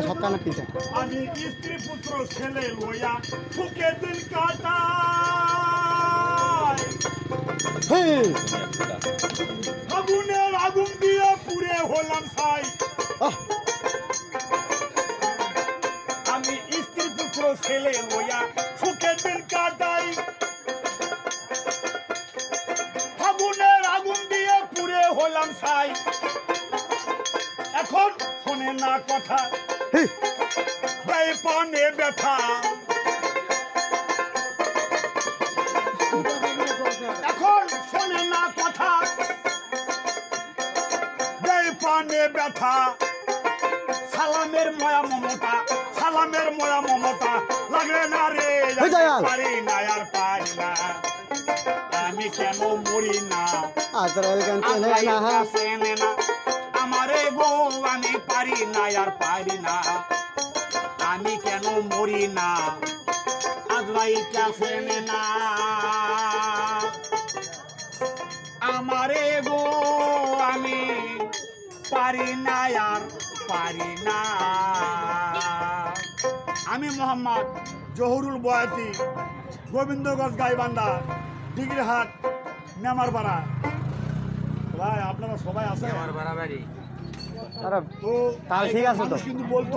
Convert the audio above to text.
সপ্তাহ আমি স্ত্রী পুত্র ছেলে লইয়া সুখে দিন কাটাই। আগুনের আগুন দিয়ে পুড়ে হলাম আহ! আমি স্ত্রী পুত্র ছেলে লইয়া সুখে দিন কাটাই। ছাই এখন শোনে না কথা! পানে ব্যথা। এখন শোনে না কথা। পানে ব্যথা। সালামের ময়া মমতা সালামের ময়া মমতা। লাগে না রে। পারি না আর পারি না। আমি কেন মরি না। আজরাইল গান চেনে না। না। আমারে গো আমি পারি না আর পারি না। আমি কেন মরি না? আজরাইল এনে না। আমারে গো আমি পারি না আর পারি না। আমি মোহাম্মদ জহুরুল বয়াতি গোবিন্দগঞ্জ গাইবান্ধা। ডিগ্রিহাট বাড়া। ভাই আপনারা সবাই আছেন? তারা তো তাহলে ঠিক আছে তো। কিন্তু বলতো